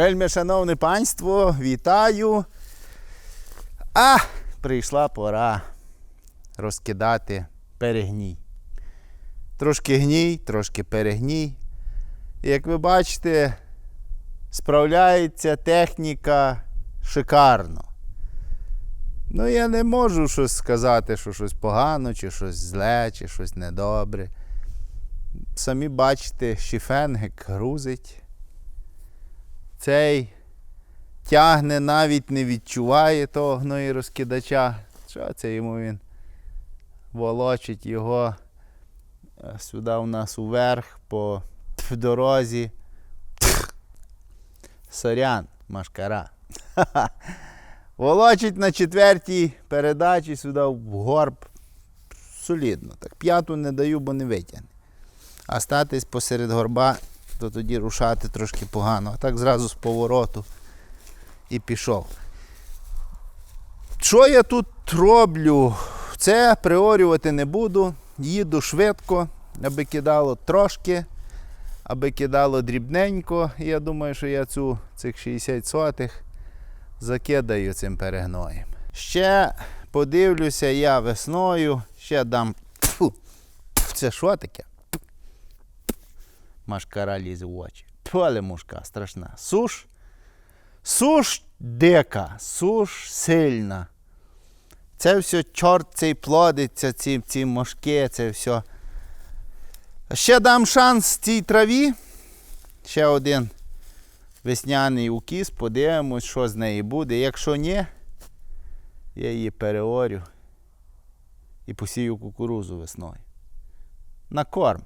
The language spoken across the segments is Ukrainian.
Вельми шановне панство, вітаю. А прийшла пора розкидати перегній. Трошки гній, трошки перегній. Як ви бачите, справляється техніка шикарно. Ну, я не можу щось сказати, що щось погано, чи щось зле, чи щось недобре. Самі бачите, шіфенгик грузить. Цей тягне, навіть не відчуває того гної розкидача. Що це йому він волочить його е, сюди у нас уверх по дорозі. Сорян, машкара. Волочить на четвертій передачі сюди в горб. Солідно. Так п'яту не даю, бо не витягне. А статись посеред горба, то тоді рушати трошки погано. А так зразу з повороту і пішов. Що я тут роблю? Це приорювати не буду. Їду швидко, аби кидало трошки, аби кидало дрібненько. І я думаю, що я цю цих 60 сотих закидаю цим перегноєм. Ще подивлюся я весною, ще дам. Тьфу, це що таке? Машкара лізе в очі. Поле мушка страшна. Суш. Суш дика, суш сильна. Це все чорт цей плодиться, ці, ці мошки, це все. Ще дам шанс цій траві. Ще один весняний укіс, подивимось, що з неї буде. Якщо ні, я її переорю і посію кукурузу весною. На корм.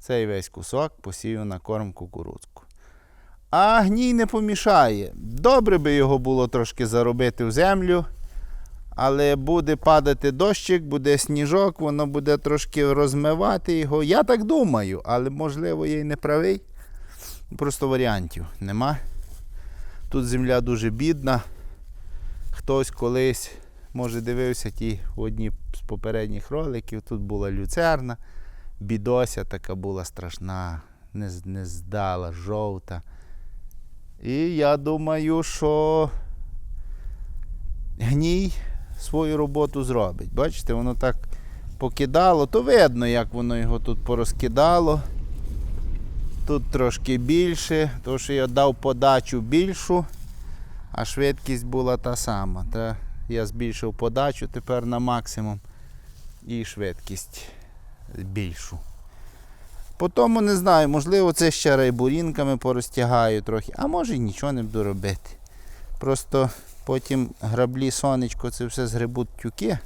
Цей весь кусок посію на корм кукурудзку. А гній не помішає. Добре би його було трошки заробити в землю, але буде падати дощик, буде сніжок, воно буде трошки розмивати його. Я так думаю, але можливо я й не правий. Просто варіантів нема. Тут земля дуже бідна. Хтось колись, може, дивився ті одні з попередніх роликів. Тут була люцерна, бідося така була страшна, не, не здала, жовта. І я думаю, що гній свою роботу зробить. Бачите, воно так покидало, то видно, як воно його тут порозкидало. Тут трошки більше, тому що я дав подачу більшу, а швидкість була та сама. Та я збільшив подачу тепер на максимум і швидкість більшу. Потім не знаю, можливо, це ще райбурінками порозтягаю трохи, а може і нічого не буду робити. Просто потім граблі сонечко це все згребуть тюки.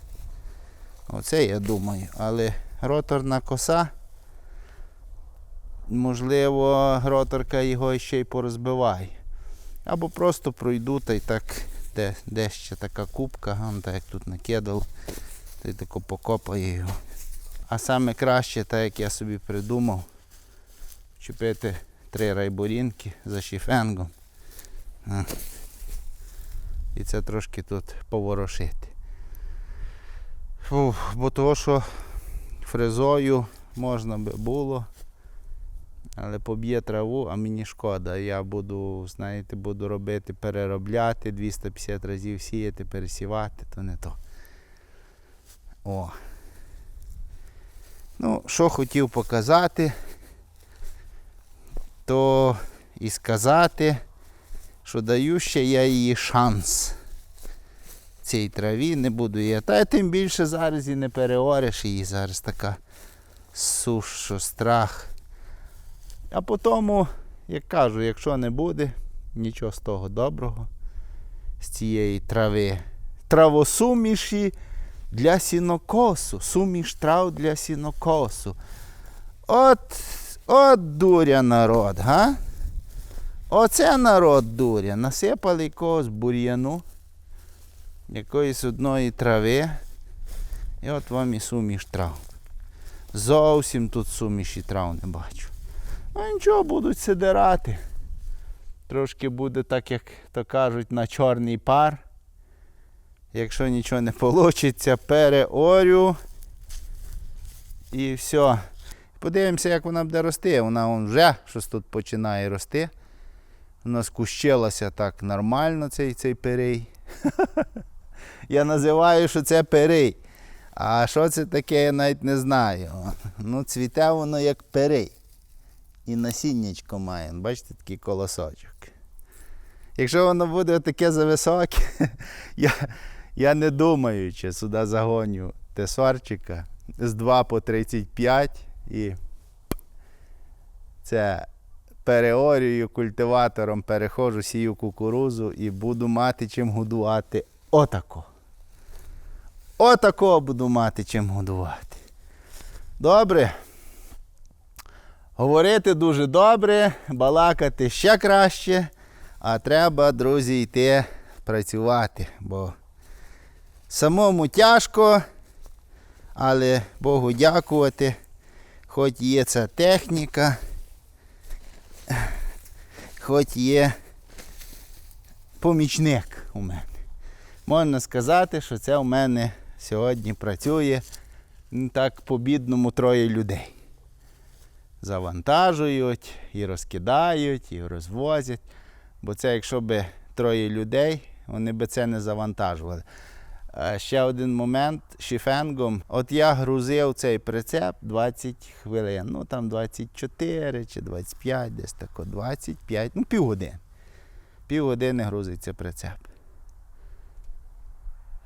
Оце я думаю. Але роторна коса. Можливо, роторка його ще й порозбиває. Або просто пройду та й так, де, де ще така кубка, вон так як тут накидав, та й тако покопаю його. А саме краще, так як я собі придумав, чіпити три райборінки за шіфенгом. І це трошки тут поворошити. Фух, бо того, що фрезою можна би було, але поб'є траву, а мені шкода. Я буду, знаєте, буду робити, переробляти, 250 разів сіяти, пересівати, то не то. О. Ну, що хотів показати, то і сказати, що даю ще я їй шанс цій траві, не буду я. Та тим більше зараз і не переориш її, зараз така суш, що страх. А потім, як кажу, якщо не буде, нічого з того доброго, з цієї трави. Травосуміші для сінокосу. Суміш трав для сінокосу. От, от дуря народ, га? Оце народ дуря. Насипали якогось бур'яну, якоїсь одної трави. І от вам і суміш трав. Зовсім тут суміші трав не бачу. Ну нічого, будуть сидирати. Трошки буде так, як то кажуть, на чорний пар. Якщо нічого не вийде, переорю. І все. Подивимося, як вона буде рости. Вона вон вже щось тут починає рости. Вона скущилася так нормально, цей, цей перей. Я називаю, що це перей. А що це таке, я навіть не знаю. Ну, цвіте воно як перей. І насіннячко має. Бачите, такий колосочок. Якщо воно буде таке зависоке, я, я не думаю, чи сюди загоню тесорчика з 2 по 35 і це переорюю культиватором, переходжу, сію кукурузу і буду мати чим годувати отако. Отако буду мати чим годувати. Добре. Говорити дуже добре, балакати ще краще, а треба, друзі, йти працювати, бо самому тяжко, але Богу дякувати, хоч є ця техніка, хоч є помічник у мене. Можна сказати, що це у мене сьогодні працює так по-бідному троє людей. Завантажують і розкидають, і розвозять. Бо це, якщо б троє людей, вони би це не завантажували. А ще один момент шіфенгом. От я грузив цей прицеп 20 хвилин. Ну там 24 чи 25, десь тако 25, ну півгодини. Півгодини грузиться прицеп.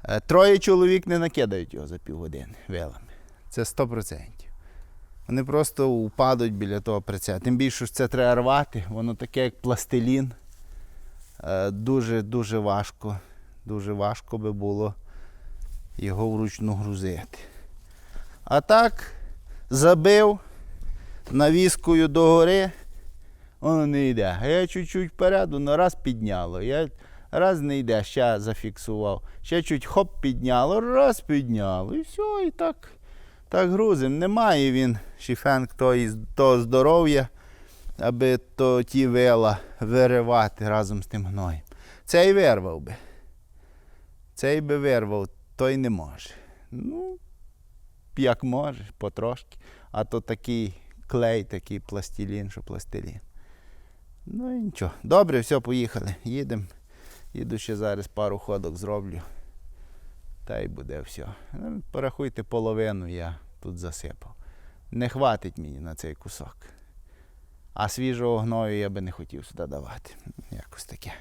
Е, Троє чоловік не накидають його за півгодини вилами. Це 100%. Вони просто упадуть біля того прицепа. Тим більше що це треба рвати, воно таке, як пластилін. Е, Дуже дуже важко. Дуже важко би було його вручну грузити. А так, забив навіскою догори, воно не йде. А я чуть-чуть вперед, воно раз підняло. Я раз не йде, ще зафіксував. Ще чуть хоп підняло, раз підняло. І все, і так, так грузим. Немає він, шіфенк, того здоров'я, аби то ті вила виривати разом з тим гноєм. Цей вирвав би. Цей би вирвав, той не може. Ну, як може, потрошки. А то такий клей, такий пластилін, що пластилін. Ну і нічого. Добре, все, поїхали. Їдемо. Їду ще зараз пару ходок зроблю. Та й буде все. Ну, порахуйте половину я тут засипав. Не хватить мені на цей кусок. А свіжого гною я би не хотів сюди давати. Якось таке.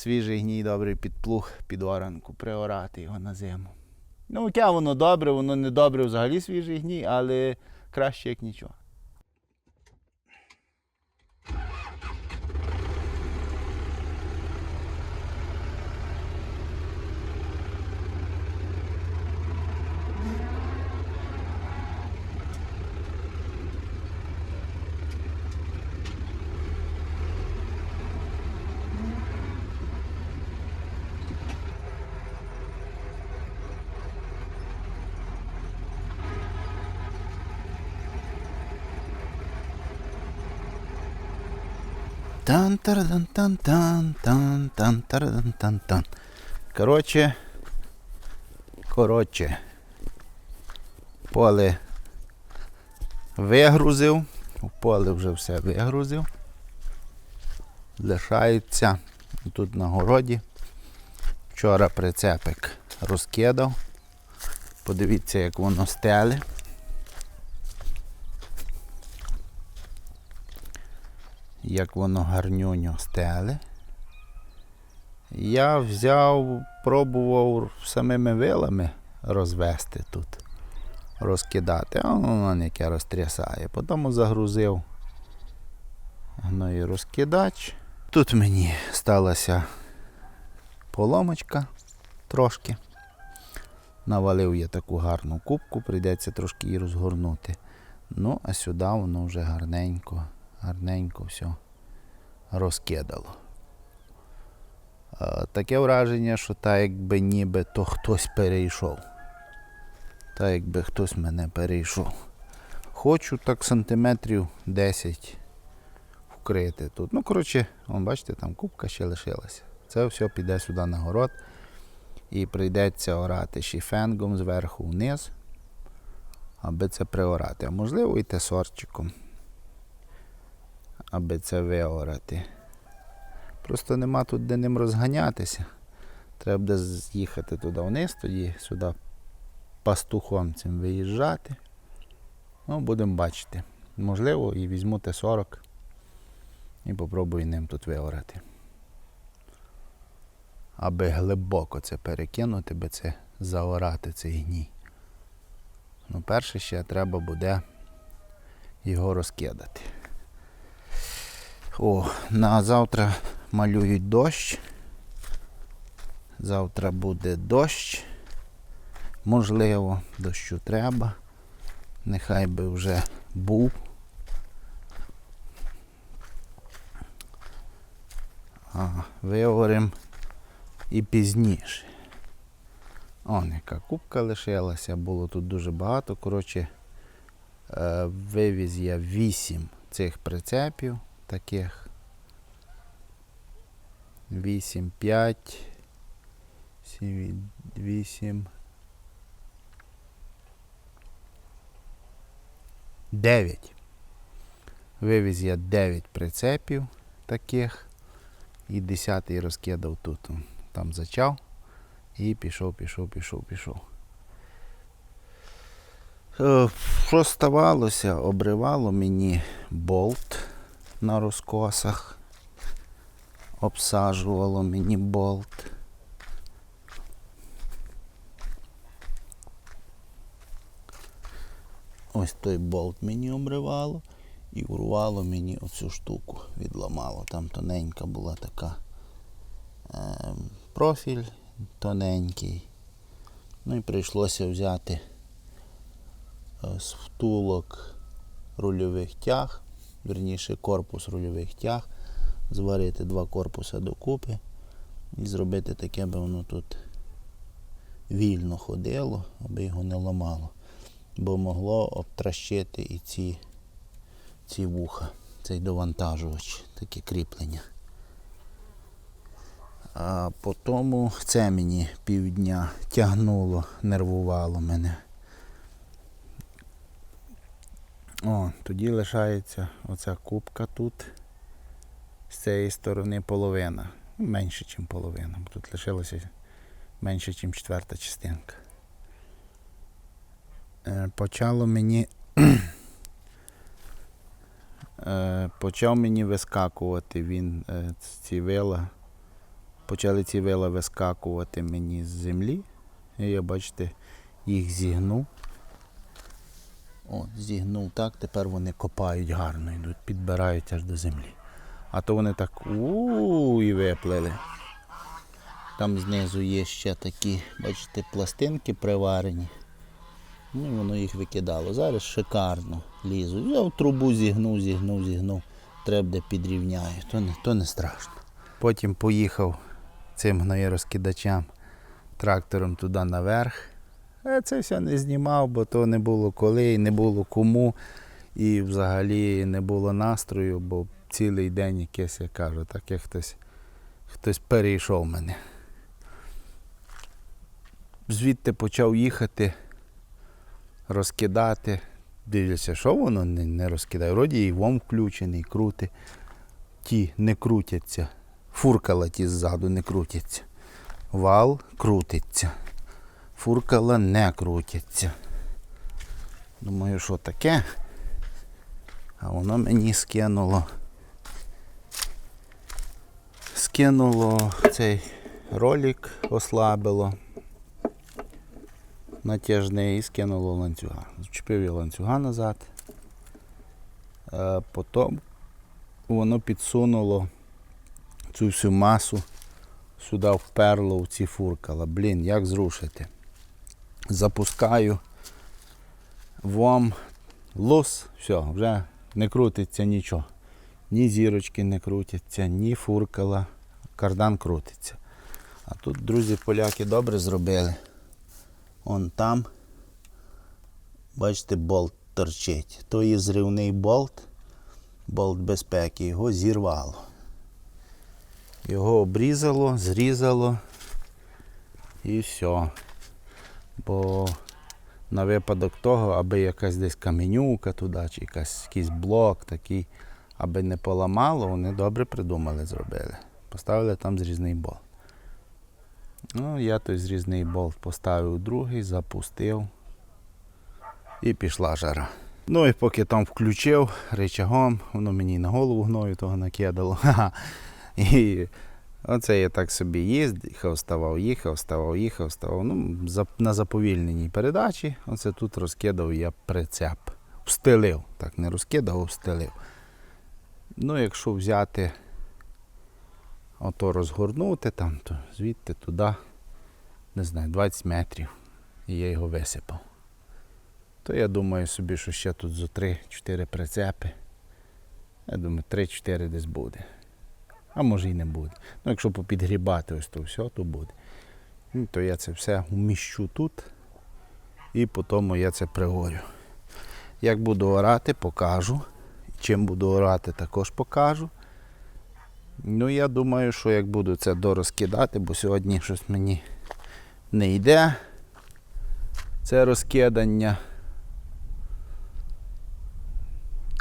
Свіжий гній добрий під плуг, під оранку, приорати його на зиму. Ну, хоча воно добре, воно не добре взагалі свіжий гній, але краще як нічого. Тан тарадан тан тан тан тан тарадан тан тан Коротше, коротше, поле вигрузив, у поле вже все вигрузив. Лишаються тут на городі. Вчора прицепик розкидав. Подивіться, як воно стеле. Як воно гарнюньо стеле. Я взяв, пробував самими вилами розвести тут, розкидати, а воно яке розтрясає. Потім загрузив гною розкидач. Тут мені сталася поломочка трошки. Навалив я таку гарну кубку, прийдеться трошки її розгорнути. Ну, а сюди воно вже гарненько гарненько все розкидало. Таке враження, що так якби ніби то хтось перейшов. Так якби хтось мене перейшов. Хочу так сантиметрів 10 вкрити тут. Ну, коротше, вон, бачите, там кубка ще лишилася. Це все піде сюди на город. І прийдеться орати шіфенгом зверху вниз, аби це приорати. А можливо і тесорчиком аби це виорати. Просто нема тут де ним розганятися. Треба буде з'їхати туди вниз, тоді сюди пастухом цим виїжджати. Ну, будемо бачити. Можливо, і візьму Т-40 і попробую ним тут виорати. Аби глибоко це перекинути, би це заорати цей гній. Ну, перше ще треба буде його розкидати. О, на завтра малюють дощ. Завтра буде дощ. Можливо, дощу треба. Нехай би вже був. А, виговоримо і пізніше. Он яка кубка лишилася, було тут дуже багато. Коротше, е, вивіз я 8 цих прицепів таких. 8, 5, 7, 8. 9. Вивіз я 9 прицепів таких. І 10 розкидав тут. Там зачав. І пішов, пішов, пішов, пішов. Е, Що ставалося? Обривало мені болт на розкосах. Обсаджувало мені болт. Ось той болт мені обривало і урвало мені оцю штуку, відламало. Там тоненька була така е, профіль тоненький. Ну і прийшлося взяти е, з втулок рульових тяг, верніше корпус рульових тяг, зварити два корпуси докупи і зробити таке, аби воно тут вільно ходило, аби його не ламало. Бо могло обтращити і ці, ці вуха, цей довантажувач, таке кріплення. А потім це мені півдня тягнуло, нервувало мене. О, тоді лишається оця кубка тут. З цієї сторони половина. Менше, ніж половина. бо Тут лишилося менше, ніж четверта частинка. Е, Почало мені. е, Почав мені вискакувати він е, ці вила. Почали ці вила вискакувати мені з землі. І я, бачите, їх зігнув. От, зігнув так, тепер вони копають гарно, йдуть, підбирають аж до землі. А то вони так у і виплили. Там знизу є ще такі, бачите, пластинки приварені. Ну воно їх викидало. Зараз шикарно лізуть. Я в трубу зігнув, зігнув, зігнув. Треба де підрівняю, то не, то не страшно. Потім поїхав цим гноєрозкидачам трактором туди наверх. А це все не знімав, бо то не було коли, не було кому. І взагалі не було настрою, бо цілий день якесь, я кажу, так як хтось, хтось перейшов мене. Звідти почав їхати, розкидати. Дивлюся, що воно не, не розкидає. Вроді і вом включений, крути. Ті не крутяться. Фуркала ті ззаду не крутяться. Вал крутиться. Фуркала не крутяться. Думаю, що таке? А воно мені скинуло. Скинуло цей ролик, ослабило. Натяжний і скинуло ланцюга. Зчепив я ланцюга назад. Е, Потім воно підсунуло цю всю масу сюди вперло в ці фуркала. Блін, як зрушити? Запускаю вам лос, все, вже не крутиться нічого. Ні зірочки не крутяться, ні фуркала, кардан крутиться. А тут, друзі, поляки добре зробили. Он там, бачите, болт торчить. То є зривний болт, болт безпеки, його зірвало. Його обрізало, зрізало і все. Бо на випадок того, аби якась десь каменюка туди, чи якась, якийсь блок такий, аби не поламало, вони добре придумали, зробили. Поставили там зрізний болт. Ну, я той зрізний болт поставив другий, запустив і пішла жара. Ну і поки там включив рычагом, воно мені на голову гною того накидало. І оце я так собі їздив, ставав, їхав, ставав, їхав, ставав. Ну, на заповільненій передачі. Оце тут розкидав я прицеп. Встелив. Так, не розкидав, а встелив. Ну, якщо взяти, ото розгорнути там, то звідти туди, не знаю, 20 метрів. І я його висипав. То я думаю собі, що ще тут зо 3-4 прицепи. Я думаю, 3-4 десь буде. А може і не буде. Ну, якщо попідгрібати ось то все, то буде. Ну, то я це все вміщу тут і потім я це пригорю. Як буду орати, покажу. Чим буду орати, також покажу. Ну, я думаю, що як буду це дорозкидати, бо сьогодні щось мені не йде. Це розкидання.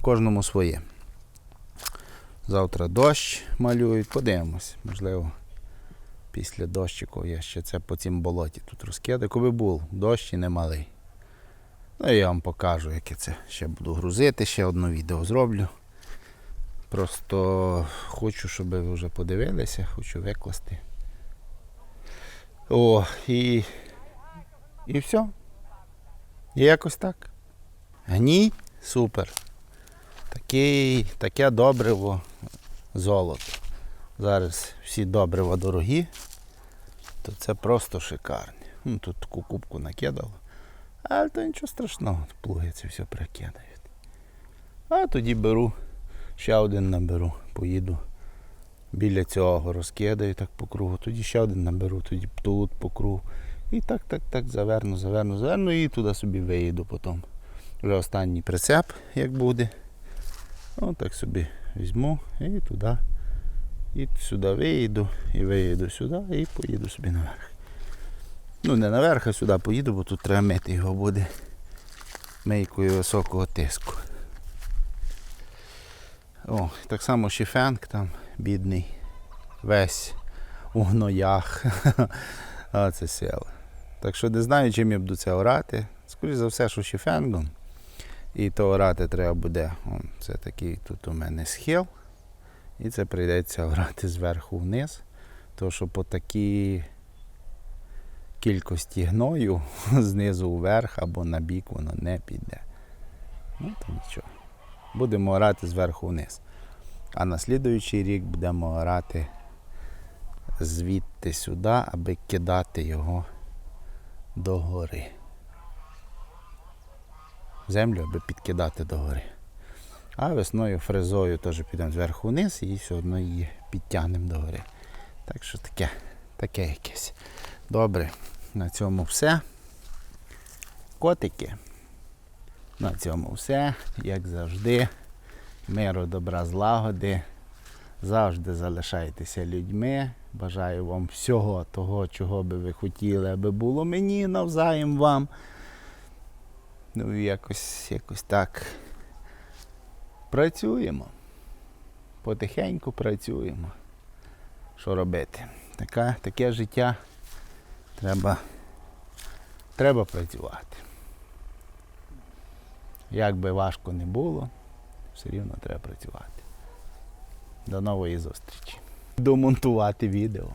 Кожному своє. Завтра дощ малюють, подивимось. Можливо, після дощику я ще це по цім болоті тут розкидаю. Коли був дощ і немалий. Ну і я вам покажу, як я це ще буду грузити, ще одне відео зроблю. Просто хочу, щоб ви вже подивилися, хочу викласти. О, і, і все. І якось так. Гній, супер. Такий, таке добриво золото. Зараз всі добрива дорогі, то це просто шикарне. Ну, тут таку кубку накидало. Але то нічого страшного, плуги це все прикидають. А тоді беру, ще один наберу, поїду біля цього розкидаю так по кругу, тоді ще один наберу, тоді тут по кругу. І так, так, так, заверну, заверну, заверну і туди собі виїду потім. Вже останній прицеп, як буде. О, так собі візьму і туди. І сюди виїду, і виїду сюди, і поїду собі наверх. Ну, не наверх, а сюди поїду, бо тут треба мити його буде мийкою високого тиску. О, так само шифенк там бідний. Весь у гноях. а це сила. Так що не знаю, чим я буду це орати. Скоріше за все, що шифенгом. І то орати треба буде. О, це такий тут у мене схил. І це прийдеться орати зверху вниз. Тому що по такій кількості гною знизу вверх або на бік воно не піде. Ну, то нічого. Будемо орати зверху вниз. А на слідуючий рік будемо орати звідти сюди, аби кидати його догори. Землю, аби підкидати догори. А весною фрезою теж підемо зверху вниз і все одно її підтягнемо догори. Так що таке, таке якесь. Добре, на цьому все. Котики. На цьому все, як завжди. Миру, добра, злагоди. Завжди залишайтеся людьми. Бажаю вам всього того, чого би ви хотіли, аби було мені навзаєм вам. Ну якось, якось так. Працюємо. Потихеньку працюємо. Що робити? Така, таке життя треба, треба працювати. Як би важко не було, все рівно треба працювати. До нової зустрічі. Домонтувати відео.